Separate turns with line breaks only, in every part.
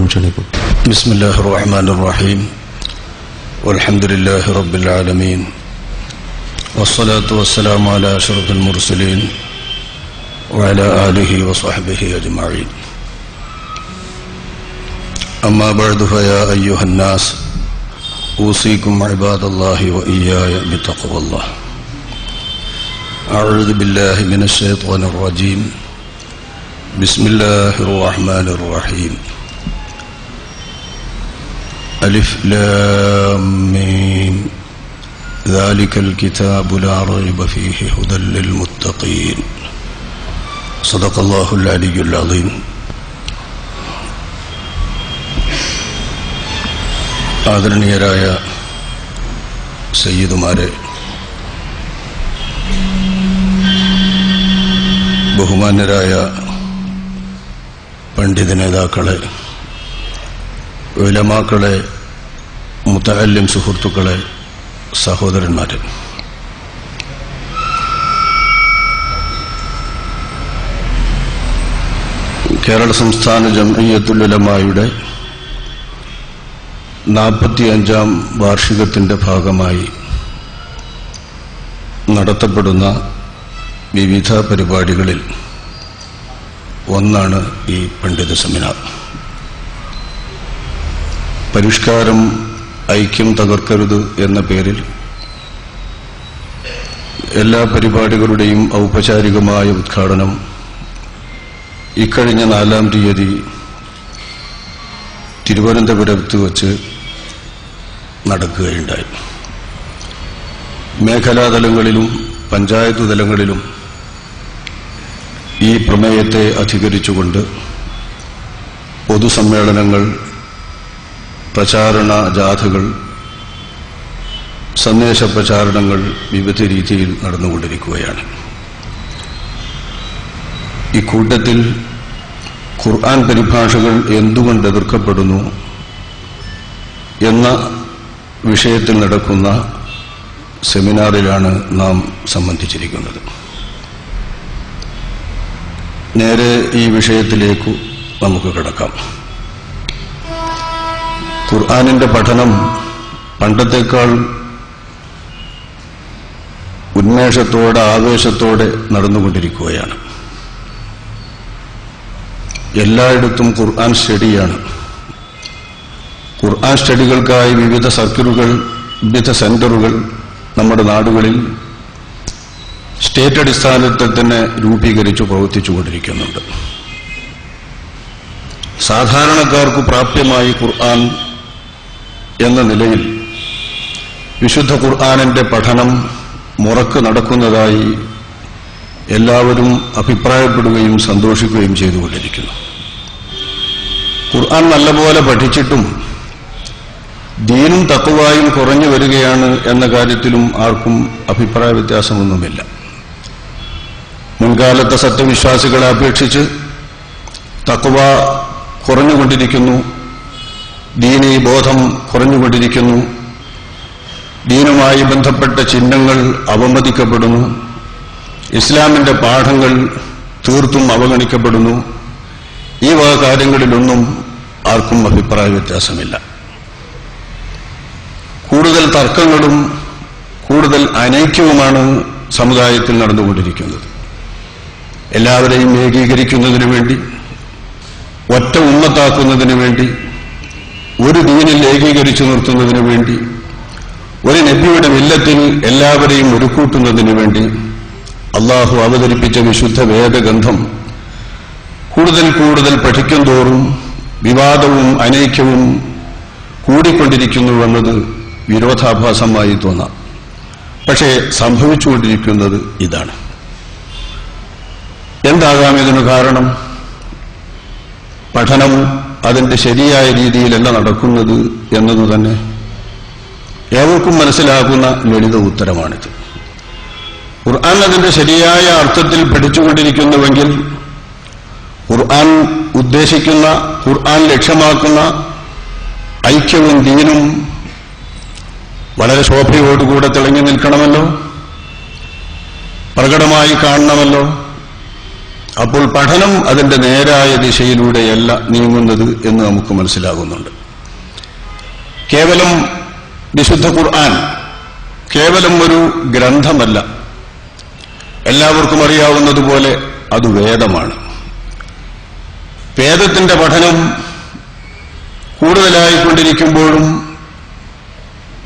بسم الله الرحمن الرحيم. والحمد لله رب العالمين. والصلاة والسلام على أشرف المرسلين وعلى آله وصحبه أجمعين. أما بعد فيا أيها الناس أوصيكم عباد الله وإياي بتقوى الله. أعوذ بالله من الشيطان الرجيم. بسم الله الرحمن الرحيم. ألف لام ميم ذلك الكتاب لا ريب فيه هدى للمتقين صدق الله العلي العظيم ആദരണീയരായ സയ്യിദുമാരെ ബഹുമാന്യരായ പണ്ഡിത നേതാക്കളെ ഉലമാക്കളെ മുത്തല്യം സുഹൃത്തുക്കളെ സഹോദരന്മാരെ. കേരള സംസ്ഥാന ജമയത്തുലമായുടെ നാൽപ്പത്തിയഞ്ചാം വാർഷികത്തിന്റെ ഭാഗമായി നടത്തപ്പെടുന്ന വിവിധ പരിപാടികളിൽ ഒന്നാണ് ഈ പണ്ഡിത സെമിനാർ. പരിഷ്കാരം ഐക്യം തകർക്കരുത് എന്ന പേരിൽ എല്ലാ പരിപാടികളുടെയും ഔപചാരികമായ ഉദ്ഘാടനം ഇക്കഴിഞ്ഞ നാലാം തീയതി തിരുവനന്തപുരത്ത് വച്ച് നടക്കുകയുണ്ടായി. മേഖലാതലങ്ങളിലും പഞ്ചായത്ത് തലങ്ങളിലും ഈ പ്രമേയത്തെ അധികരിച്ചുകൊണ്ട് പൊതുസമ്മേളനങ്ങൾ പ്രചാരണ ജാഥകൾ സന്ദേശ പ്രചാരണങ്ങൾ വിവിധ രീതിയിൽ നടന്നുകൊണ്ടിരിക്കുകയാണ്. ഇക്കൂട്ടത്തിൽ ഖുർആൻ പരിഭാഷകൾ എന്തുകൊണ്ട് എതിർക്കപ്പെടുന്നു എന്ന വിഷയത്തിൽ നടക്കുന്ന സെമിനാറിലാണ് നാം സംബന്ധിച്ചിരിക്കുന്നത്. നേരെ ഈ വിഷയത്തിലേക്ക് നമുക്ക് കിടക്കാം. ഖുർആാനിന്റെ പഠനം പണ്ടത്തേക്കാൾ ഉന്മേഷത്തോടെ ആവേശത്തോടെ നടന്നുകൊണ്ടിരിക്കുകയാണ്. എല്ലായിടത്തും ഖുർആൻ സ്റ്റഡിയാണ്. ഖുർആൻ സ്റ്റഡികൾക്കായി വിവിധ സർക്കിളുകൾ വിവിധ സെന്ററുകൾ നമ്മുടെ നാടുകളിൽ സ്റ്റേറ്റ് അടിസ്ഥാനത്തിൽ തന്നെ രൂപീകരിച്ചു പ്രവർത്തിച്ചുകൊണ്ടിരിക്കുന്നുണ്ട് സാധാരണക്കാർക്ക് പ്രാപ്യമായി ഖുർആൻ എന്ന നിലയിൽ വിശുദ്ധ ഖുർആാനിന്റെ പഠനം മുറക്ക് നടക്കുന്നതായി എല്ലാവരും അഭിപ്രായപ്പെടുകയും സന്തോഷിക്കുകയും ചെയ്തുകൊണ്ടിരിക്കുന്നു. ഖുർആൻ നല്ലപോലെ പഠിച്ചിട്ടും ദീനും തത്വവായും കുറഞ്ഞു വരികയാണ് എന്ന കാര്യത്തിലും ആർക്കും അഭിപ്രായ വ്യത്യാസമൊന്നുമില്ല. മുൻകാലത്തെ സത്യവിശ്വാസികളെ അപേക്ഷിച്ച് തക്വ കുറഞ്ഞുകൊണ്ടിരിക്കുന്നു. ദീനീ ബോധം കുറഞ്ഞുകൊണ്ടിരിക്കുന്നു. ദീനുമായി ബന്ധപ്പെട്ട ചിഹ്നങ്ങൾ അവമതിക്കപ്പെടുന്നു. ഇസ്ലാമിന്റെ പാഠങ്ങൾ തീർത്തും അവഗണിക്കപ്പെടുന്നു. ഈ വക കാര്യങ്ങളിലൊന്നും ആർക്കും അഭിപ്രായ വ്യത്യാസമില്ല. കൂടുതൽ തർക്കങ്ങളും കൂടുതൽ അനൈക്യവുമാണ് സമുദായത്തിൽ നടന്നുകൊണ്ടിരിക്കുന്നത്. എല്ലാവരെയും ഏകീകരിക്കുന്നതിനു വേണ്ടി ഒറ്റ ഉമ്മത്താക്കുന്നതിനു വേണ്ടി ഒരു ദീനിൽ ഏകീകരിച്ചു നിർത്തുന്നതിനു വേണ്ടി ഒരു നബിയുടെ മില്ലത്തിൽ എല്ലാവരെയും ഒരുക്കൂട്ടുന്നതിനു വേണ്ടി അള്ളാഹു അവതരിപ്പിച്ച വിശുദ്ധ വേദഗന്ധം കൂടുതൽ കൂടുതൽ പഠിക്കും തോറും വിവാദവും അനൈക്യവും കൂടിക്കൊണ്ടിരിക്കുന്നുവെന്നത് വിരോധാഭാസമായി തോന്നാം. പക്ഷേ സംഭവിച്ചുകൊണ്ടിരിക്കുന്നത് ഇതാണ്. എന്താകാം ഇതിനു കാരണം? പഠനം അതിന്റെ ശരിയായ രീതിയിലല്ല നടക്കുന്നത് എന്നത് തന്നെ ഏവർക്കും മനസ്സിലാകുന്ന ലളിത ഉത്തരമാണിത്. ഖുർആൻ അതിന്റെ ശരിയായ അർത്ഥത്തിൽ പഠിച്ചുകൊണ്ടിരിക്കുന്നുവെങ്കിൽ ഖുർആൻ ഉദ്ദേശിക്കുന്ന ഖുർആൻ ലക്ഷ്യമാക്കുന്ന ഐക്യവും ദീനും വളരെ ശോഭയോടുകൂടെ തിളങ്ങി നിൽക്കണമല്ലോ? പ്രകടമായി കാണണമല്ലോ? അപ്പോൾ പഠനം അതിന്റെ നേരായ ദിശയിലൂടെയല്ല നീങ്ങുന്നത് എന്ന് നമുക്ക് മനസ്സിലാകുന്നുണ്ട്. കേവലം വിശുദ്ധ ഖുർആൻ കേവലം ഒരു ഗ്രന്ഥമല്ല. എല്ലാവർക്കും അറിയാവുന്നതുപോലെ അത് വേദമാണ്. വേദത്തിന്റെ പഠനം കൂടുതലായിക്കൊണ്ടിരിക്കുമ്പോഴും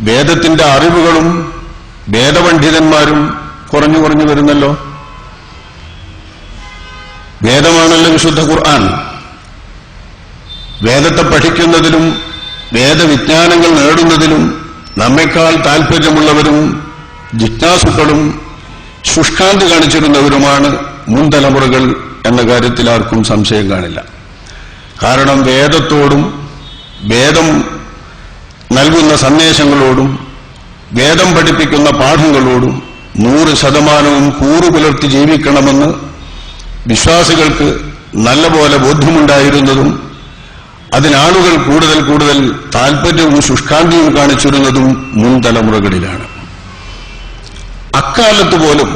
വേദത്തിന്റെ അറിവുകളും വേദപണ്ഡിതന്മാരും കുറഞ്ഞു കുറഞ്ഞു വരുന്നല്ലോ. വേദമാണല്ലോ വിശുദ്ധ ഖുർആൻ. വേദത്തെ പഠിക്കുന്നതിലും വേദവിജ്ഞാനങ്ങൾ നേടുന്നതിലും നമ്മെക്കാൾ താൽപ്പര്യമുള്ളവരും ജിജ്ഞാസുക്കളും ശുഷ്കാന്തി കാണിച്ചിരുന്നവരുമാണ് മുൻ തലമുറകൾ എന്ന കാര്യത്തിൽ ആർക്കും സംശയം കാണില്ല. കാരണം വേദത്തോടും വേദം നൽകുന്ന സന്ദേശങ്ങളോടും വേദം പഠിപ്പിക്കുന്ന പാഠങ്ങളോടും നൂറ് ശതമാനവും കൂറു പുലർത്തി ജീവിക്കണമെന്ന് വിശ്വാസികൾക്ക് നല്ലപോലെ ബോധ്യമുണ്ടായിരുന്നതും അതിനാളുകൾ കൂടുതൽ കൂടുതൽ താൽപര്യവും ശുഷ്കാന്തിയും കാണിച്ചിരുന്നതും മുൻ തലമുറകളിലാണ് അക്കാലത്ത് പോലും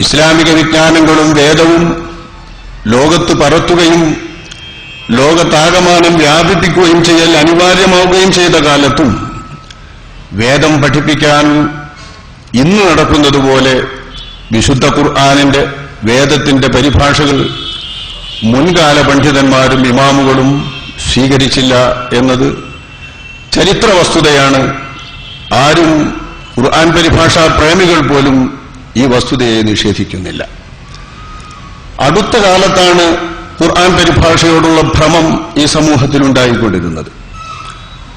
ഇസ്ലാമിക വിജ്ഞാനങ്ങളും വേദവും ലോകത്ത് പരത്തുകയും ലോകത്താകമാനം വ്യാപിപ്പിക്കുകയും ചെയ്യൽ അനിവാര്യമാവുകയും ചെയ്ത കാലത്തും വേദം പഠിപ്പിക്കാൻ ഇന്ന് നടക്കുന്നതുപോലെ വിശുദ്ധ ഖുർആാനിന്റെ വേദത്തിന്റെ പരിഭാഷകൾ മുൻകാല പണ്ഡിതന്മാരും ഇമാമുകളും സ്വീകരിച്ചില്ല എന്നത് ചരിത്ര വസ്തുതയാണ് ആരും ഖുർആൻ പരിഭാഷാ പ്രേമികൾ പോലും ഈ വസ്തുതയെ നിഷേധിക്കുന്നില്ല. അടുത്ത കാലത്താണ് ഖുർആൻ പരിഭാഷയോടുള്ള ഭ്രമം ഈ സമൂഹത്തിൽ ഉണ്ടായിക്കൊണ്ടിരുന്നത്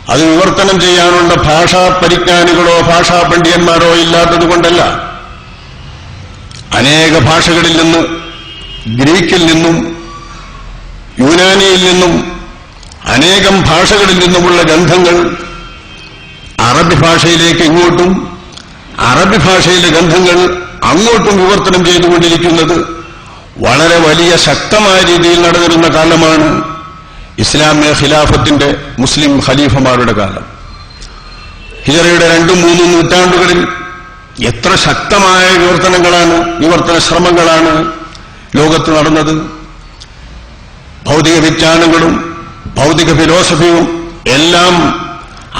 അത് വിവർത്തനം ചെയ്യാനുള്ള ഭാഷാ പരിജ്ഞാനികളോ ഭാഷാ പണ്ഡിതന്മാരോ ഇല്ലാത്തത് കൊണ്ടല്ല അനേക ഭാഷകളിൽ നിന്ന് ഗ്രീക്കിൽ നിന്നും യുനാനിയിൽ നിന്നും അനേകം ഭാഷകളിൽ നിന്നുമുള്ള ഗന്ധങ്ങൾ അറബി ഭാഷയിലേക്ക് ഇങ്ങോട്ടും അറബി ഭാഷയിലെ ഗന്ധങ്ങൾ അങ്ങോട്ടും വിവർത്തനം ചെയ്തുകൊണ്ടിരിക്കുന്നത് വളരെ വലിയ ശക്തമായ രീതിയിൽ നടന്നിരുന്ന കാലമാണ് ഇസ്ലാമിക ഖിലാഫത്തിന്റെ മുസ്ലിം ഖലീഫമാരുടെ കാലം. ഹിജറയുടെ രണ്ടും മൂന്നും നൂറ്റാണ്ടുകളിൽ എത്ര ശക്തമായ വിവർത്തനങ്ങളാണ് വിവർത്തന ശ്രമങ്ങളാണ് ലോകത്ത് നടന്നത്. ഭൗതിക വിജ്ഞാനങ്ങളും ഭൗതിക ഫിലോസഫിയും എല്ലാം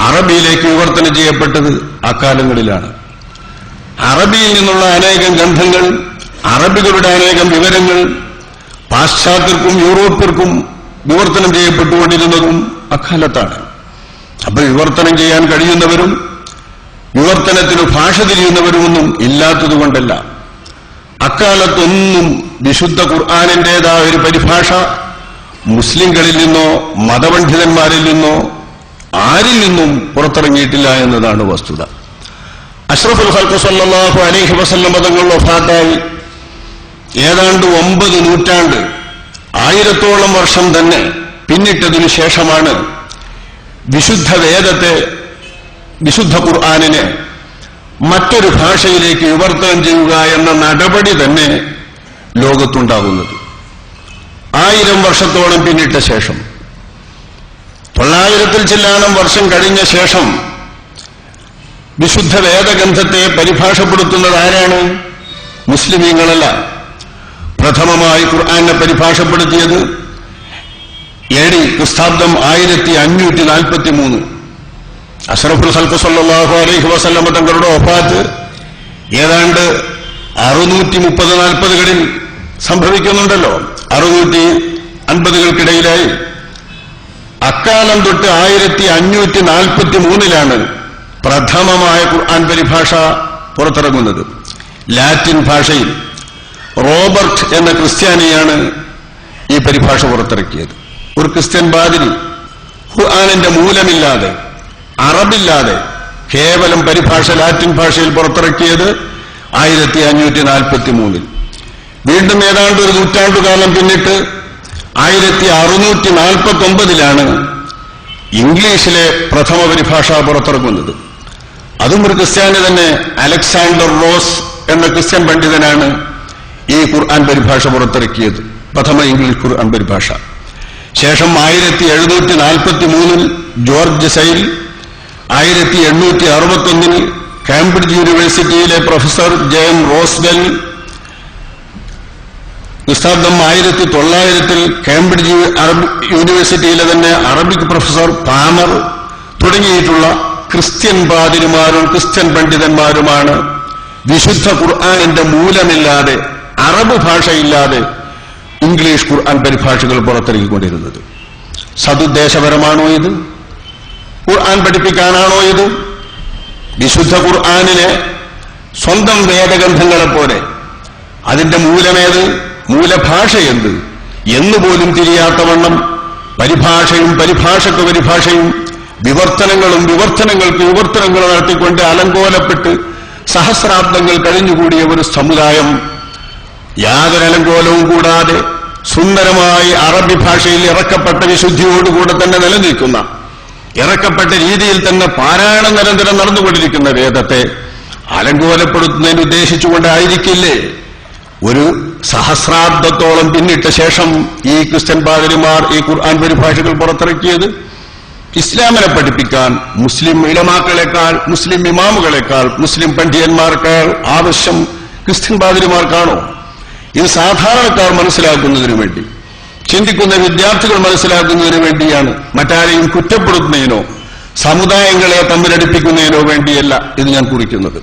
അറബിയിലേക്ക് വിവർത്തനം ചെയ്യപ്പെട്ടത് അക്കാലങ്ങളിലാണ്. അറബിയിൽ നിന്നുള്ള അനേകം ഗ്രന്ഥങ്ങൾ അറബികളുടെ അനേകം വിവരങ്ങൾ പാശ്ചാത്യർക്കും യൂറോപ്യർക്കും വിവർത്തനം ചെയ്യപ്പെട്ടുകൊണ്ടിരുന്നതും അക്കാലത്താണ്. അപ്പൊ വിവർത്തനം ചെയ്യാൻ കഴിയുന്നവരും വിവർത്തനത്തിന് ഭാഷ തിരിയുന്നവരുമൊന്നും ഇല്ലാത്തതുകൊണ്ടല്ല. അക്കാലത്തൊന്നും വിശുദ്ധ ഖുർആാനിന്റേതായ ഒരു പരിഭാഷ മുസ്ലിംകളിൽ നിന്നോ മതപണ്ഡിതന്മാരിൽ നിന്നോ ആരിൽ നിന്നും പുറത്തിറങ്ങിയിട്ടില്ല എന്നതാണ് വസ്തുത. അഷ്റഫുൽ ഹൽക്കു സല്ലാഹു അലൈഹി വസല്ലം പദങ്ങൾ വഫാത്തായി. ഏതാണ്ട് ഒമ്പത് നൂറ്റാണ്ട് ആയിരത്തോളം വർഷം തന്നെ പിന്നിട്ടതിനു ശേഷമാണ് വിശുദ്ധ വേദത്തെ വിശുദ്ധ ഖുർആാനിനെ മറ്റൊരു ഭാഷയിലേക്ക് വിവർത്തനം ചെയ്യുക എന്ന നടപടി തന്നെ ലോകത്തുണ്ടാകുന്നത്. ആയിരം വർഷത്തോളം പിന്നിട്ട ശേഷം തൊള്ളായിരത്തിൽ ചില്ലാനം വർഷം കഴിഞ്ഞ ശേഷം വിശുദ്ധ വേദഗ്രന്ഥത്തെ പരിഭാഷപ്പെടുത്തുന്നത് ആരാണ്? മുസ്ലിമീങ്ങളല്ല. പ്രഥമമായി ഖുർആാനെ പരിഭാഷപ്പെടുത്തിയത് എ ഡി ക്രിസ്താബ്ദം ആയിരത്തി അഞ്ഞൂറ്റി നാൽപ്പത്തി മൂന്ന് അഷറഫുൽ ഹൽക്ക് സല്ലാഹു അലൈഹി വസല്ലം തങ്ങളുടെ ഒപ്പാത്ത് ഏതാണ്ട് അറുനൂറ്റി മുപ്പത് നാൽപ്പതുകളിൽ സംഭവിക്കുന്നുണ്ടല്ലോ. അറുനൂറ്റി അൻപതുകൾക്കിടയിലായി അക്കാലം തൊട്ട് ആയിരത്തി അഞ്ഞൂറ്റി നാൽപ്പത്തി മൂന്നിലാണ് പ്രഥമമായ ഖുർആൻ പരിഭാഷ പുറത്തിറങ്ങുന്നത്. ലാറ്റിൻ ഭാഷയിൽ റോബർട്ട് എന്ന ക്രിസ്ത്യാനിയാണ് ഈ പരിഭാഷ പുറത്തിറക്കിയത്. ഒരു ക്രിസ്ത്യൻ ബാദിനി ഖുർആാനിന്റെ മൂലമില്ലാതെ അറബില്ലാതെ കേവലം പരിഭാഷ ലാറ്റിൻ ഭാഷയിൽ പുറത്തിറക്കിയത് ആയിരത്തി അഞ്ഞൂറ്റി നാൽപ്പത്തി മൂന്നിൽ വീണ്ടും ഏതാണ്ട് ഒരു നൂറ്റാണ്ടുകാലം പിന്നിട്ട് ആയിരത്തി അറുന്നൂറ്റി നാൽപ്പത്തി ഒമ്പതിലാണ് ഇംഗ്ലീഷിലെ പ്രഥമ പരിഭാഷ പുറത്തിറക്കുന്നത് അതും ഒരു ക്രിസ്ത്യാനി തന്നെ അലക്സാണ്ടർ റോസ് എന്ന ക്രിസ്ത്യൻ പണ്ഡിതനാണ് ഈ ഖുർആൻ പരിഭാഷ പുറത്തിറക്കിയത്. പ്രഥമ ഇംഗ്ലീഷ് ഖുർആൻ പരിഭാഷ. ശേഷം ആയിരത്തി എഴുന്നൂറ്റി നാൽപ്പത്തി മൂന്നിൽ ജോർജ് സൈൽ ആയിരത്തി എണ്ണൂറ്റി അറുപത്തൊന്നിൽ കാംബ്രിഡ്ജ് യൂണിവേഴ്സിറ്റിയിലെ പ്രൊഫസർ ജെ എം റോസ്ബെൽ ക്രിസ്താബ്ദം ആയിരത്തി തൊള്ളായിരത്തിൽ കാംബ്രിഡ്ജ് യൂണിവേഴ്സിറ്റിയിലെ തന്നെ അറബിക് പ്രൊഫസർ പാമർ തുടങ്ങിയിട്ടുള്ള ക്രിസ്ത്യൻ പാതിരിമാരും ക്രിസ്ത്യൻ പണ്ഡിതന്മാരുമാണ് വിശുദ്ധ ഖുർആാനിന്റെ മൂലമില്ലാതെ അറബ് ഭാഷയില്ലാതെ ഇംഗ്ലീഷ് ഖുർആൻ പരിഭാഷകൾ പുറത്തിറക്കിക്കൊണ്ടിരുന്നത് സതുദ്ദേശപരമാണോ ഇത്? ഖുർആൻ പഠിപ്പിക്കാനാണോ ഇത്? വിശുദ്ധ ഖുർആാനിലെ സ്വന്തം വേദഗ്രന്ഥങ്ങളെ പോലെ. അതിന്റെ മൂലമേത്? മൂലഭാഷ എന്ത് എന്നുപോലും തിരിയാത്തവണ്ണം പരിഭാഷയും പരിഭാഷക്ക് പരിഭാഷയും വിവർത്തനങ്ങളും വിവർത്തനങ്ങൾക്ക് വിവർത്തനങ്ങൾ നടത്തിക്കൊണ്ട് അലങ്കോലപ്പെട്ട് സഹസ്രാബ്ദങ്ങൾ കഴിഞ്ഞുകൂടിയ ഒരു സമുദായം. യാതൊരു അലങ്കോലവും കൂടാതെ സുന്ദരമായി അറബി ഭാഷയിൽ ഇറക്കപ്പെട്ട വിശുദ്ധിയോടുകൂടെ തന്നെ നിലനിൽക്കുന്ന ഇറക്കപ്പെട്ട രീതിയിൽ തന്നെ പാരായണം നിരന്തരം നടന്നുകൊണ്ടിരിക്കുന്ന വേദത്തെ അലങ്കോലപ്പെടുത്തുന്നതിന് ഉദ്ദേശിച്ചുകൊണ്ടായിരിക്കില്ലേ? ഒരു സഹസ്രാബ്ദത്തോളം പിന്നിട്ട ശേഷം ഈ ക്രിസ്ത്യൻ പാതിരിമാർ ഈ ഖുർആൻ പരിഭാഷകൾ പുറത്തിറക്കിയത്? ഇസ്ലാമിനെ പഠിപ്പിക്കാൻ മുസ്ലിം ഇളമാക്കളെക്കാൾ മുസ്ലിം ഇമാമുകളെക്കാൾ മുസ്ലിം പണ്ഡിതന്മാർക്കാൾ ആവശ്യം ക്രിസ്ത്യൻ പാതിരിമാർക്കാണോ? ഇത് സാധാരണക്കാർ മനസ്സിലാക്കുന്നതിനു വേണ്ടി. ചിന്തിക്കുന്ന വിദ്യാർത്ഥികൾ മനസ്സിലാക്കുന്നതിന് വേണ്ടിയാണ്. മറ്റാരെയും കുറ്റപ്പെടുത്തുന്നതിനോ സമുദായങ്ങളെ തമ്മിലടിപ്പിക്കുന്നതിനോ വേണ്ടിയല്ല ഇത് ഞാൻ കുറിക്കുന്നത്.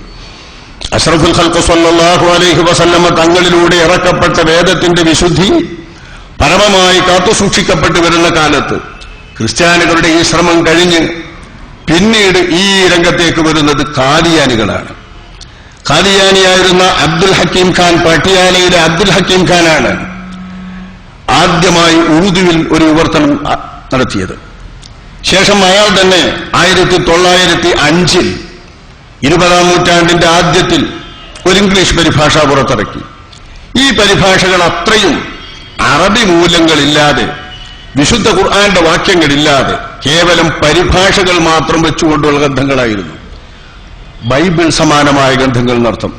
അഷ്റഫുൽ ഖൽഖ് സല്ലാഹു അലൈഹി വസല്ലമ തങ്ങളിലൂടെ ഇറക്കപ്പെട്ട വേദത്തിന്റെ വിശുദ്ധി പരമമായി കാത്തുസൂക്ഷിക്കപ്പെട്ടു വരുന്ന കാലത്ത് ക്രിസ്ത്യാനികളുടെ ഈ ശ്രമം കഴിഞ്ഞ് പിന്നീട് ഈ രംഗത്തേക്ക് വരുന്നത് കാദിയാനികളാണ് കാദിയാനിയായിരുന്ന അബ്ദുൽ ഹക്കീം ഖാൻ പട്ടിയാലയിലെ അബ്ദുൽ ഹക്കീം ഖാനാണ്. ആദ്യമായി ഉറുദുവിൽ ഒരു വിവർത്തനം നടത്തിയത്. ശേഷം അയാൾ തന്നെ ആയിരത്തി തൊള്ളായിരത്തി അഞ്ചിൽ ഇരുപതാം നൂറ്റാണ്ടിന്റെ ആദ്യത്തിൽ ഒരു ഇംഗ്ലീഷ് പരിഭാഷ പുറത്തിറക്കി. ഈ പരിഭാഷകൾ അത്രയും അറബി മൂല്യങ്ങളില്ലാതെ വിശുദ്ധ ഖുർആാന്റെ വാക്യങ്ങളില്ലാതെ കേവലം പരിഭാഷകൾ മാത്രം വെച്ചുകൊണ്ടുള്ള ഗ്രന്ഥങ്ങളായിരുന്നു. ബൈബിൾ സമാനമായ ഗ്രന്ഥങ്ങൾ എന്നർത്ഥം.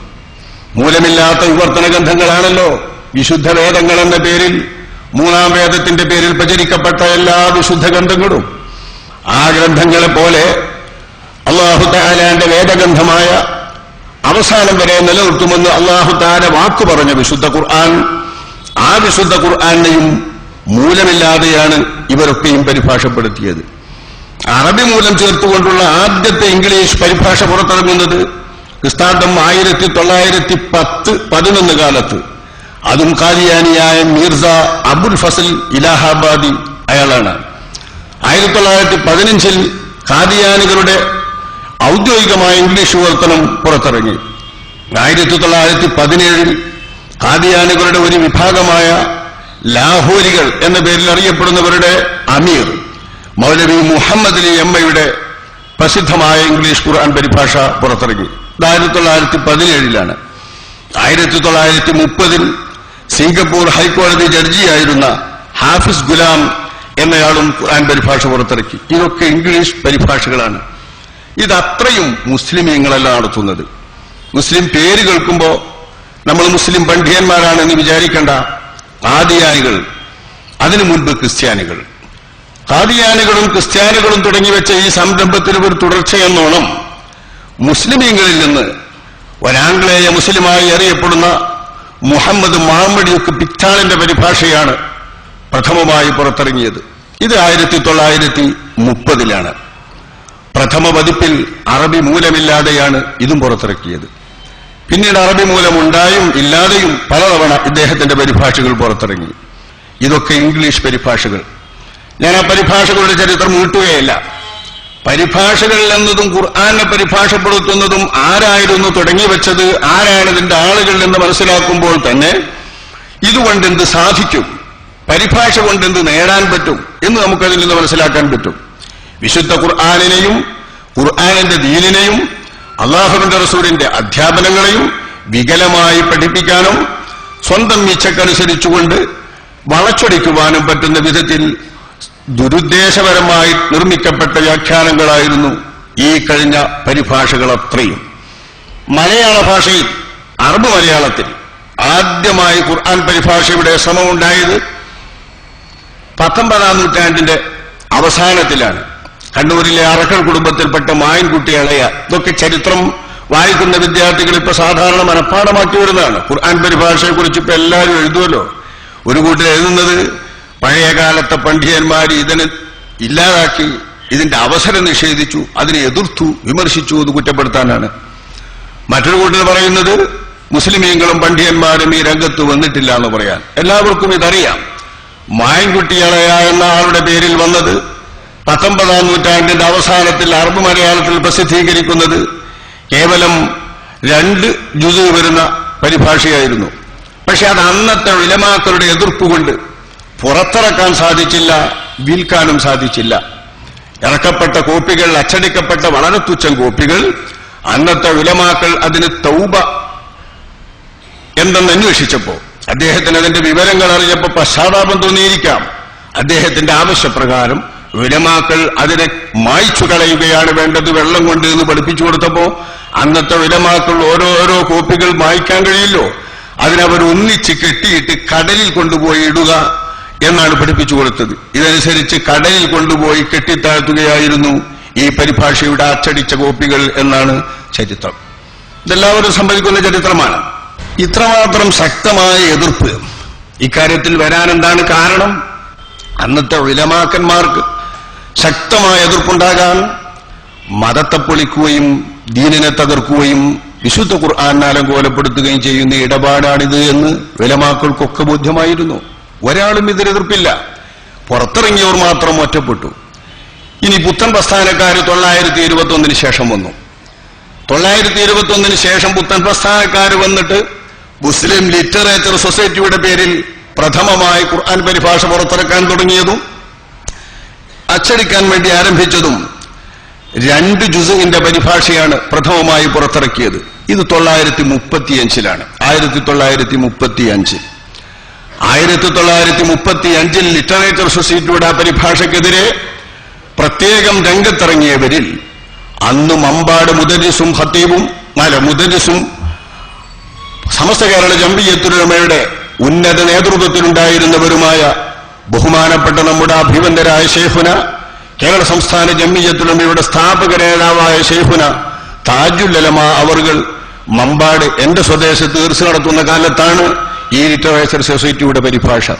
മൂലമില്ലാത്ത വിവർത്തന ഗ്രന്ഥങ്ങളാണല്ലോ വിശുദ്ധ വേദങ്ങൾ എന്ന പേരിൽ മൂന്നാം വേദത്തിന്റെ പേരിൽ പ്രചരിക്കപ്പെട്ട എല്ലാ വിശുദ്ധ ഗ്രന്ഥങ്ങളും ആ ഗ്രന്ഥങ്ങളെ പോലെ അള്ളാഹു താലാന്റെ വേദഗ്രന്ഥമായ അവസാനം വരെ നിലനിർത്തുമെന്ന് അള്ളാഹു താല വാക്കു പറഞ്ഞ വിശുദ്ധ ഖുർആൻ ആ വിശുദ്ധ ഖുർആാനെയും മൂലമില്ലാതെയാണ് ഇവരൊക്കെയും പരിഭാഷപ്പെടുത്തിയത്. അറബി മൂലം ചേർത്തുകൊണ്ടുള്ള ആദ്യത്തെ ഇംഗ്ലീഷ് പരിഭാഷ പുറത്തിറങ്ങുന്നത് ക്രിസ്താബ്ദം ആയിരത്തി തൊള്ളായിരത്തി പത്ത് പതിനൊന്ന് കാലത്ത് അതും കാദിയാനിയായ മീർസ അബുൽ ഫസൽ ഇലാഹാബാദി അയാളാണ്. ആയിരത്തി തൊള്ളായിരത്തി പതിനഞ്ചിൽ കാദിയാനികളുടെ ഔദ്യോഗികമായ ഇംഗ്ലീഷ് വിവർത്തനം പുറത്തിറങ്ങി. ആയിരത്തി തൊള്ളായിരത്തി പതിനേഴിൽ കാദിയാനികളുടെ ഒരു വിഭാഗമായ ലാഹോരികൾ എന്ന പേരിൽ അറിയപ്പെടുന്നവരുടെ അമീർ മൗലവി മുഹമ്മദ് അലി എമ്മയുടെ പ്രസിദ്ധമായ ഇംഗ്ലീഷ് ഖുർആൻ പരിഭാഷ പുറത്തിറങ്ങി. ആയിരത്തി തൊള്ളായിരത്തി പതിനേഴിലാണ് ആയിരത്തി തൊള്ളായിരത്തി മുപ്പതിൽ സിംഗപ്പൂർ ഹൈക്കോടതി ജഡ്ജിയായിരുന്ന ഹാഫിസ് ഗുലാം എന്നയാളും ഖുർആൻ പരിഭാഷ പുറത്തിറക്കി. ഇതൊക്കെ ഇംഗ്ലീഷ് പരിഭാഷകളാണ്. ഇതത്രയും മുസ്ലിം ഇങ്ങളല്ല നടത്തുന്നത്. മുസ്ലിം പേര് കേൾക്കുമ്പോൾ നമ്മൾ മുസ്ലിം പണ്ഡിതന്മാരാണെന്ന് വിചാരിക്കേണ്ട. ആദിയാനികൾ അതിനു മുൻപ് ക്രിസ്ത്യാനികൾ. ഖാദിയാനികളും ക്രിസ്ത്യാനികളും തുടങ്ങിവെച്ച ഈ സംരംഭത്തിന് ഒരു തുടർച്ചയെന്നോണം മുസ്ലിമീങ്ങളിൽ നിന്ന് ഒരാംഗ്ലേയ മുസ്ലിമായി അറിയപ്പെടുന്ന മുഹമ്മദ് മാമ്പടിയൊക്കെ പിറ്റാളിന്റെ പരിഭാഷയാണ് പ്രഥമമായി പുറത്തിറങ്ങിയത്. ഇത് ആയിരത്തി തൊള്ളായിരത്തി മുപ്പതിലാണ് പ്രഥമ പതിപ്പിൽ അറബി മൂലമില്ലാതെയാണ് ഇതും പുറത്തിറക്കിയത്. പിന്നീട് അറബി മൂലം ഉണ്ടായും ഇല്ലാതെയും പലതവണ ഇദ്ദേഹത്തിന്റെ പരിഭാഷകൾ പുറത്തിറങ്ങി. ഇതൊക്കെ ഇംഗ്ലീഷ് പരിഭാഷകൾ. ഞാൻ ആ പരിഭാഷകളുടെ ചരിത്രം നീട്ടുകയല്ല. പരിഭാഷകൾ എന്നതും ഖുർആാനെ പരിഭാഷപ്പെടുത്തുന്നതും ആരായിരുന്നു തുടങ്ങി വെച്ചത്? ആരാണ് ഇതിന്റെ ആളുകൾ എന്ന് മനസ്സിലാക്കുമ്പോൾ തന്നെ ഇതുകൊണ്ട് എന്ത് സാധിക്കും? പരിഭാഷ കൊണ്ട് എന്ത് നേടാൻ പറ്റും എന്ന് നമുക്കതിൽ നിന്ന് മനസ്സിലാക്കാൻ പറ്റും. വിശുദ്ധ ഖുർആാനിനെയും ഖുർആാനിന്റെ ദീനിനെയും അള്ളാഹുവിന്റെ റസൂലിന്റെ അധ്യാപനങ്ങളെയും വികലമായി പഠിപ്പിക്കാനും സ്വന്തം ഇച്ഛക്കനുസരിച്ചുകൊണ്ട് വളച്ചൊടിക്കുവാനും പറ്റുന്ന വിധത്തിൽ ദുരുദ്ദേശപരമായി നിർമ്മിക്കപ്പെട്ട വ്യാഖ്യാനങ്ങളായിരുന്നു ഈ കഴിഞ്ഞ പരിഭാഷകൾ അത്രയും മലയാള ഭാഷയിൽ അറബ് മലയാളത്തിൽ ആദ്യമായി ഖുർആൻ പരിഭാഷയുടെ ശ്രമമുണ്ടായത് പത്തൊമ്പതാം നൂറ്റാണ്ടിന്റെ അവസാനത്തിലാണ്. കണ്ണൂരിലെ അറക്കൽ കുടുംബത്തിൽപ്പെട്ട മായൻകുട്ടി അളയ ഇതൊക്കെ ചരിത്രം വായിക്കുന്ന വിദ്യാർത്ഥികൾ ഇപ്പൊ സാധാരണ മനഃപ്പാടമാക്കി വരുന്നതാണ്. ഖുർആൻ പരിഭാഷയെക്കുറിച്ച് ഇപ്പൊ എല്ലാവരും എഴുതുമല്ലോ. ഒരു കൂട്ടർ എഴുതുന്നത് പഴയ കാലത്തെ പണ്ഡിതന്മാർ ഇതിനെ ഇല്ലാതാക്കി ഇതിന്റെ അവസരം നിഷേധിച്ചു അതിനെ എതിർത്തു വിമർശിച്ചു എന്ന് കുറ്റപ്പെടുത്താനാണ്. മറ്റൊരു കൂട്ടർ പറയുന്നത് മുസ്ലിമീങ്ങളും പണ്ഡിതന്മാരും ഈ രംഗത്ത് വന്നിട്ടില്ല എന്ന് പറയാൻ. എല്ലാവർക്കും ഇതറിയാം. മായൻകുട്ടിയളയ എന്ന ആളുടെ പേരിൽ വന്നത് പത്തൊമ്പതാം നൂറ്റാണ്ടിന്റെ അവസാനത്തിൽ അറബ് മലയാളത്തിൽ പ്രസിദ്ധീകരിക്കുന്നത് കേവലം രണ്ട് ജുസു വരുന്ന പരിഭാഷയായിരുന്നു. പക്ഷെ അത് അന്നത്തെ വിലമാക്കളുടെ എതിർപ്പുകൊണ്ട് പുറത്തിറക്കാൻ സാധിച്ചില്ല വിൽക്കാനും സാധിച്ചില്ല. ഇറക്കപ്പെട്ട കോപ്പികൾ അച്ചടിക്കപ്പെട്ട വളരെ തുച്ഛം കോപ്പികൾ അന്നത്തെ ഉലമാക്കൾ അതിന് തൗബ എന്തെന്ന് അന്വേഷിച്ചപ്പോ അദ്ദേഹത്തിന് അതിന്റെ വിവരങ്ങൾ അറിഞ്ഞപ്പോ പശ്ചാത്താപം തോന്നിയിരിക്കാം. അദ്ദേഹത്തിന്റെ ആവശ്യപ്രകാരം വിലമാക്കൾ അതിനെ മായ്ച്ചു കളയുകയാണ് വേണ്ടത് വെള്ളം കൊണ്ട് എന്ന് പഠിപ്പിച്ചു കൊടുത്തപ്പോ അന്നത്തെ വിലമാക്കൾ ഓരോരോ കോപ്പികൾ മായ്ക്കാൻ കഴിയില്ലോ. അതിനവർ ഒന്നിച്ച് കെട്ടിയിട്ട് കടലിൽ കൊണ്ടുപോയി ഇടുക. എന്നാണ് പഠിപ്പിച്ചു കൊടുത്തത്. ഇതനുസരിച്ച് കടലിൽ കൊണ്ടുപോയി കെട്ടിത്താഴ്ത്തുകയായിരുന്നു ഈ പരിഭാഷയുടെ അച്ചടിച്ച കോപ്പികൾ എന്നാണ് ചരിത്രം. ഇതെല്ലാവരും സംഭവിക്കുന്ന ചരിത്രമാണ്. ഇത്രമാത്രം ശക്തമായ എതിർപ്പ് ഇക്കാര്യത്തിൽ വരാനെന്താണ് കാരണം? അന്നത്തെ വിലമാക്കന്മാർക്ക് ശക്തമായ എതിർപ്പുണ്ടാകാൻ മതത്തെ പൊളിക്കുകയും ദീനിനെ തകർക്കുകയും വിശുദ്ധ ആന്നാലം കോലപ്പെടുത്തുകയും ചെയ്യുന്ന ഇടപാടാണിത് എന്ന് വിലമാക്കൾക്കൊക്കെ ബോധ്യമായിരുന്നു. ഒരാളും ഇതിനെതിർപ്പില്ല പുറത്തിറങ്ങിയവർ മാത്രം ഒറ്റപ്പെട്ടു. ഇനി പുത്തൻ പ്രസ്ഥാനക്കാർ തൊള്ളായിരത്തി ഇരുപത്തി ഒന്നിന് ശേഷം വന്നു. തൊള്ളായിരത്തി ഇരുപത്തി ഒന്നിന് ശേഷം പുത്തൻ പ്രസ്ഥാനക്കാർ വന്നിട്ട് മുസ്ലിം ലിറ്ററേച്ചർ സൊസൈറ്റിയുടെ പേരിൽ പ്രഥമമായി ഖുർആൻ പരിഭാഷ പുറത്തിറക്കാൻ തുടങ്ങിയതും അച്ചടിക്കാൻ വേണ്ടി ആരംഭിച്ചതും രണ്ട് ജുസുവിന്റെ പരിഭാഷയാണ് പ്രഥമമായി പുറത്തിറക്കിയത്. ഇത് തൊള്ളായിരത്തി മുപ്പത്തിയഞ്ചിലാണ് ആയിരത്തി തൊള്ളായിരത്തി മുപ്പത്തിയഞ്ച് ആയിരത്തി തൊള്ളായിരത്തി മുപ്പത്തി അഞ്ചിൽ ലിറ്ററേച്ചർ സൊസൈറ്റിയുടെ പരിഭാഷയ്ക്കെതിരെ പ്രത്യേകം രംഗത്തിറങ്ങിയവരിൽ അന്ന് മമ്പാട് മുദരിസും ഹത്തീബും അല്ല മുദരിസും സമസ്ത കേരള ജമ്പിയത്തുരമയുടെ ഉന്നത നേതൃത്വത്തിലുണ്ടായിരുന്നവരുമായ ബഹുമാനപ്പെട്ട നമ്മുടെ അഭിവന്ദരായ ഷെയ്ഫുന കേരള സംസ്ഥാന ജമ്മിയത്തുലമയുടെ സ്ഥാപക നേതാവായ ഷെയ്ഫുന താജുല്ലലമ അവർ മമ്പാട് എന്റെ സ്വദേശത്ത് തീർച്ച നടത്തുന്ന കാലത്താണ് ഈ ലിറ്ററേച്ചർ സൊസൈറ്റിയുടെ പരിഭാഷ.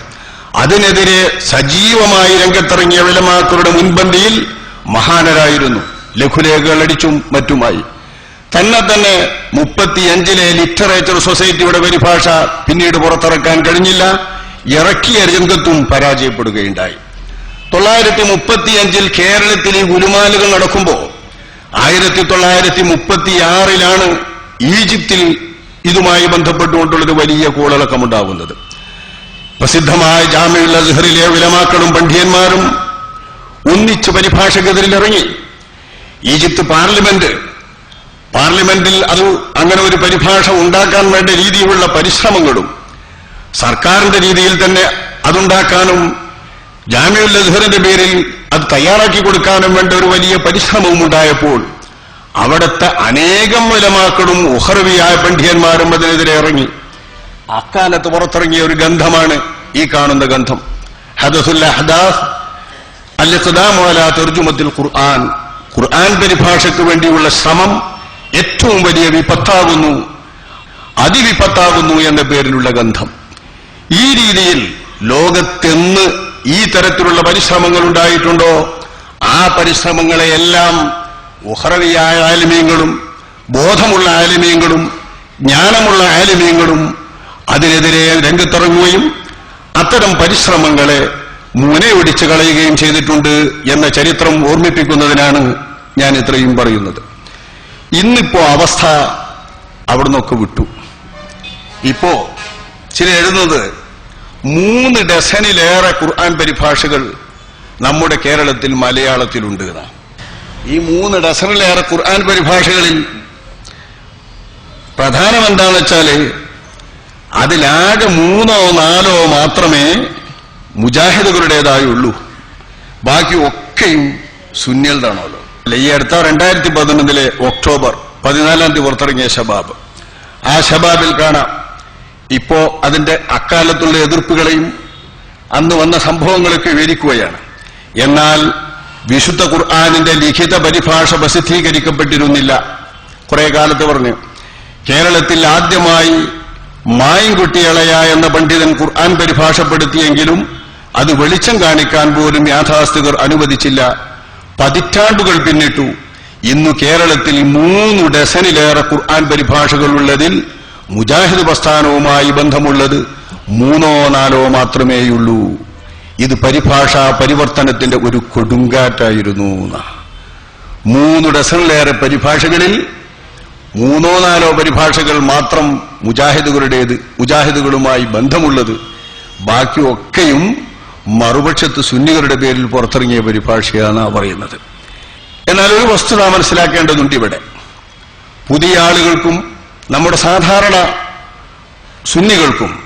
അതിനെതിരെ സജീവമായി രംഗത്തിറങ്ങിയ വിലമാക്കളുടെ മുൻപന്തിയിൽ മഹാനരായിരുന്നു. ലഘുലേഖകൾ അടിച്ചും മറ്റുമായി. തന്നെ തന്നെ മുപ്പത്തിയഞ്ചിലെ ലിറ്ററേച്ചർ സൊസൈറ്റിയുടെ പരിഭാഷ പിന്നീട് പുറത്തിറക്കാൻ കഴിഞ്ഞില്ല. ഇറക്കിയ രംഗത്തും പരാജയപ്പെടുകയുണ്ടായി. തൊള്ളായിരത്തി മുപ്പത്തിയഞ്ചിൽ കേരളത്തിൽ ഈ ഗുലുമാലുകൾ നടക്കുമ്പോൾ ആയിരത്തി തൊള്ളായിരത്തി മുപ്പത്തിയാറിലാണ് ഈജിപ്തിൽ ഇതുമായി ബന്ധപ്പെട്ടുകൊണ്ടുള്ളൊരു വലിയ കോളിളക്കമുണ്ടാകുന്നത് പ്രസിദ്ധമായ ജാമ്യുള്ള അസ്ഹറിലെ വിലമാക്കളും പണ്ഡിയന്മാരും ഒന്നിച്ച് പരിഭാഷക്കെതിരിലിറങ്ങി ഈജിപ്ത് പാർലമെന്റ് പാർലമെന്റിൽ അത് അങ്ങനെ ഒരു പരിഭാഷ ഉണ്ടാക്കാൻ വേണ്ട രീതിയിലുള്ള പരിശ്രമങ്ങളും സർക്കാരിന്റെ രീതിയിൽ തന്നെ അതുണ്ടാക്കാനും ജാമ്യഉൽ അസ്ഹറിന്റെ പേരിൽ അത് തയ്യാറാക്കി കൊടുക്കാനും വേണ്ട ഒരു വലിയ പരിശ്രമവും ഉണ്ടായപ്പോൾ അവിടുത്തെ അനേകം മുലമാക്കളും ഉഹർവിയായ പണ്ഡിയന്മാരും അതിനെതിരെ ഇറങ്ങി. അക്കാലത്ത് പുറത്തിറങ്ങിയ ഒരു ഗന്ധമാണ് ഈ കാണുന്ന ഗന്ധം. ഹദസുൽ അഹ്ദാസ് അല്ലിഖ്ദാമോല തെർജുമത്തിൽ ഖുർആൻ. ഖുർആൻ പരിഭാഷയ്ക്ക് വേണ്ടിയുള്ള ശ്രമം ഏറ്റവും വലിയ വിപത്താകുന്നു. അതിവിപത്താകുന്നു എന്ന പേരിലുള്ള ഗന്ധം. ഈ രീതിയിൽ ലോകത്തെന്ന് ഈ തരത്തിലുള്ള പരിശ്രമങ്ങൾ ഉണ്ടായിട്ടുണ്ടോ? ആ പരിശ്രമങ്ങളെയെല്ലാം ഉഹറവിയായ ആലിമീങ്ങളും ബോധമുള്ള ആലിമീങ്ങളും ജ്ഞാനമുള്ള ആലിമീങ്ങളും അതിനെതിരെ രംഗത്തിറങ്ങുകയും അത്തരം പരിശ്രമങ്ങളെ മുനയൊടിച്ചു കളയുകയും ചെയ്തിട്ടുണ്ട് എന്ന ചരിത്രം ഓർമ്മിപ്പിക്കുന്നതിനാണ് ഞാൻ ഇത്രയും പറയുന്നത് ഇന്നിപ്പോ അവസ്ഥ അവിടുന്നൊക്കെ വിട്ടു ഇപ്പോ ചില എഴുതുന്നത് മൂന്ന് ഡസനിലേറെ ഖുർആൻ പരിഭാഷകൾ നമ്മുടെ കേരളത്തിൽ മലയാളത്തിലുണ്ട് എന്നാണ്. ഈ മൂന്ന് ഡസറിലേറെ ഖുർആൻ പരിഭാഷകളിൽ പ്രധാനം എന്താണെന്ന് വെച്ചാൽ അതിലാകെ മൂന്നോ നാലോ മാത്രമേ മുജാഹിദുകളുടേതായുള്ളൂ. ബാക്കി ഒക്കെയും സുന്യൽതാണല്ലോ അല്ല ഈ അടുത്ത രണ്ടായിരത്തി പതിനൊന്നിലെ ഒക്ടോബർ പതിനാലാം തീയതി പുറത്തിറങ്ങിയ ഷബാബ് ആ ഷബാബിൽ കാണാം. ഇപ്പോ അതിന്റെ അക്കാലത്തുള്ള എതിർപ്പുകളെയും അന്ന് വന്ന സംഭവങ്ങളൊക്കെ വിവരിക്കുകയാണ്. എന്നാൽ വിശുദ്ധ ഖുർആാനിന്റെ ലിഖിത പരിഭാഷ പ്രസിദ്ധീകരിക്കപ്പെട്ടിരുന്നില്ല. കുറെ കാലത്ത് പറഞ്ഞു കേരളത്തിൽ ആദ്യമായി മായൻകുട്ടിയളയ എന്ന പണ്ഡിതൻ ഖുർആൻ പരിഭാഷപ്പെടുത്തിയെങ്കിലും അത് വെളിച്ചം കാണിക്കാൻ പോലും യാഥാസ്ഥികർ അനുവദിച്ചില്ല. പതിറ്റാണ്ടുകൾ പിന്നിട്ടു. ഇന്നു കേരളത്തിൽ മൂന്ന് ഡസനിലേറെ ഖുർആൻ പരിഭാഷകളുള്ളതിൽ മുജാഹിദ് പ്രസ്ഥാനവുമായി ബന്ധമുള്ളത് മൂന്നോ നാലോ മാത്രമേയുള്ളൂ. ഇത് പരിഭാഷാ പരിവർത്തനത്തിന്റെ ഒരു കൊടുങ്കാറ്റായിരുന്നു. മൂന്ന് ഡസനിലേറെ പരിഭാഷകളിൽ മൂന്നോ നാലോ പരിഭാഷകൾ മാത്രം മുജാഹിദുകളുടേത് മുജാഹിദുകളുമായി ബന്ധമുള്ളത്. ബാക്കിയൊക്കെയും മറുപക്ഷത്ത് സുന്നികളുടെ പേരിൽ പുറത്തിറങ്ങിയ പരിഭാഷയാണ് പറയുന്നത്. എന്നാൽ ഒരു വസ്തുത മനസ്സിലാക്കേണ്ടതുണ്ട് ഇവിടെ. പുതിയ ആളുകൾക്കും നമ്മുടെ സാധാരണ സുന്നികൾക്കും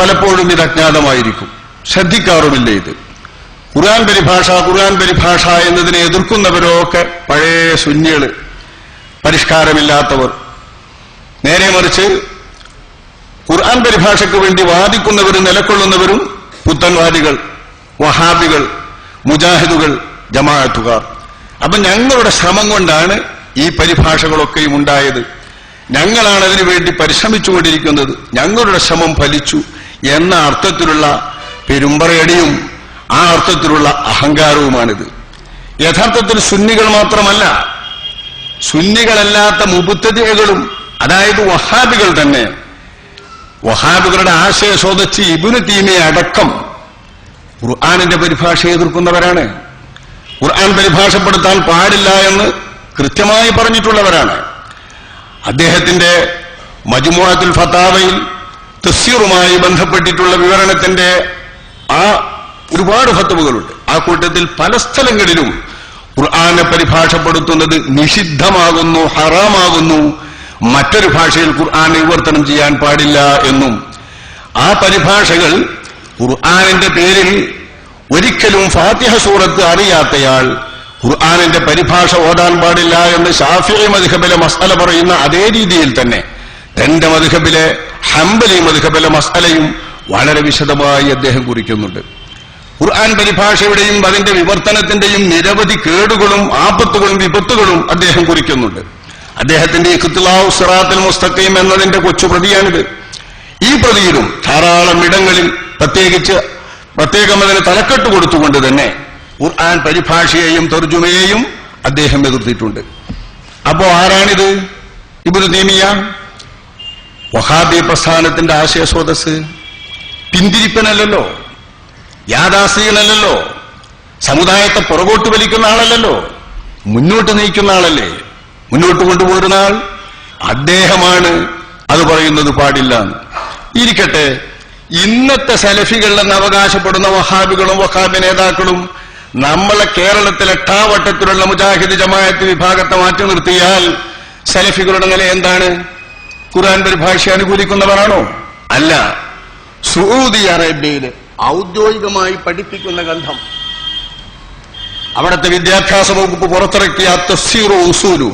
പലപ്പോഴും ഇത് അജ്ഞാതമായിരിക്കും. ശ്രദ്ധിക്കാറുമില്ല ഇത്. ഖുർആൻ പരിഭാഷ ഖുർആൻ പരിഭാഷ എന്നതിനെ എതിർക്കുന്നവരൊക്കെ പഴയ സുന്നികൾ പരിഷ്കാരമില്ലാത്തവർ. നേരെ മറിച്ച് ഖുർആൻ പരിഭാഷയ്ക്ക് വേണ്ടി വാദിക്കുന്നവരും നിലക്കൊള്ളുന്നവരും പുത്തൻവാദികൾ വഹാബികൾ മുജാഹിദുകൾ ജമാഅത്തുകാർ. അപ്പൊ ഞങ്ങളുടെ ശ്രമം കൊണ്ടാണ് ഈ പരിഭാഷകളൊക്കെയും ഉണ്ടായത്. ഞങ്ങളാണ് അതിനുവേണ്ടി പരിശ്രമിച്ചുകൊണ്ടിരിക്കുന്നത്. ഞങ്ങളുടെ ശ്രമം ഫലിച്ചു എന്ന അർത്ഥത്തിലുള്ള പെരുമ്പറയടിയും ആ അർത്ഥത്തിലുള്ള അഹങ്കാരവുമാണിത്. യഥാർത്ഥത്തിൽ സുന്നികൾ മാത്രമല്ല സുന്നികളല്ലാത്ത മുബുദ്ധതകളും അതായത് വഹാബികൾ തന്നെ വഹാബികളുടെ ആശയ സ്വതച്ച് ഇബുന് തീമയെ അടക്കം ഖുർആാനിന്റെ പരിഭാഷ എതിർക്കുന്നവരാണ്. ഖുർആൻ പരിഭാഷപ്പെടുത്താൻ പാടില്ല എന്ന് കൃത്യമായി പറഞ്ഞിട്ടുള്ളവരാണ്. അദ്ദേഹത്തിന്റെ മജുമുഅത്തുൽ ഫത്താവയിൽ തസ്സീറുമായി ബന്ധപ്പെട്ടിട്ടുള്ള വിവരണത്തിന്റെ ആ ഒരുപാട് ഫത്തവുകളുണ്ട്. ആ കൂട്ടത്തിൽ പല സ്ഥലങ്ങളിലും ഖുർആാനെ പരിഭാഷപ്പെടുത്തുന്നത് നിഷിദ്ധമാകുന്നു ഹറാമാകുന്നു. മറ്റൊരു ഭാഷയിൽ ഖുർആാനെ വിവർത്തനം ചെയ്യാൻ പാടില്ല എന്നും. ആ പരിഭാഷകൾ ഖുർആാനിന്റെ പേരിൽ ഒരിക്കലും ഫാത്തിഹ സൂറത്ത് അറിയാത്തയാൾ ഖുർആാനിന്റെ പരിഭാഷ ഓടാൻ പാടില്ല എന്ന് ഷാഫി മദ്ഹബിലെ മസാല പറയുന്ന അതേ രീതിയിൽ തന്നെ. തന്റെ മദ്ഹബിലെ ഹംബലി മദ്ഹബിലെ മസാലയും വളരെ വിശദമായി അദ്ദേഹം കുറിക്കുന്നുണ്ട്. ഖുർആൻ പരിഭാഷയുടെയും അതിന്റെ വിവർത്തനത്തിന്റെയും നിരവധി കേടുകളും ആപത്തുകളും വിപത്തുകളും അദ്ദേഹം കുറിക്കുന്നുണ്ട്. അദ്ദേഹത്തിന്റെ ഇഖ്തിലാവ് സിറാത്തുൽ മുസ്തഖീം എന്നതിന്റെ കൊച്ചു പ്രതിയാണിത്. ഈ പ്രതിയിലും ധാരാളം ഇടങ്ങളിൽ പ്രത്യേകിച്ച് പ്രത്യേകം അതിന് തലക്കെട്ട് കൊടുത്തുകൊണ്ട് തന്നെ ഖുർആൻ പരിഭാഷയെയും തർജുമയെയും അദ്ദേഹം എതിർത്തിട്ടുണ്ട്. അപ്പോ ആരാണിത്? ഇബുദ് തീമിയ വഹാബി പ്രസ്ഥാനത്തിന്റെ ആശയ സ്രോതസ് പിന്തിരിപ്പനല്ലല്ലോ. യാഥാസ്ഥികനല്ലല്ലോ സമുദായത്തെ പുറകോട്ട് വലിക്കുന്ന ആളല്ലല്ലോ. മുന്നോട്ട് നയിക്കുന്ന ആളല്ലേ. മുന്നോട്ട് കൊണ്ടുപോരുന്ന ആൾ അദ്ദേഹമാണ്. അത് പറയുന്നത് പാടില്ല. ഇരിക്കട്ടെ. ഇന്നത്തെ സലഫികളിലെന്ന് അവകാശപ്പെടുന്ന വഹാബികളും വഹാബി നേതാക്കളും നമ്മളെ കേരളത്തിലെ എട്ടാവട്ടത്തിലുള്ള മുജാഹിദ് ജമായത്ത് വിഭാഗത്തെ മാറ്റി നിർത്തിയാൽ സലഫികളുടെ നില എന്താണ്? ഖുർആൻ പരിഭാഷ അനുകൂലിക്കുന്നവരാണോ? അല്ല. സൗദി അറേബ്യയിൽ ഔദ്യോഗികമായി പഠിപ്പിക്കുന്ന ഗ്രന്ഥം. അവിടുത്തെ വിദ്യാഭ്യാസ വകുപ്പ് പുറത്തിറക്കിയ തസ്സീറു ഉസൂലു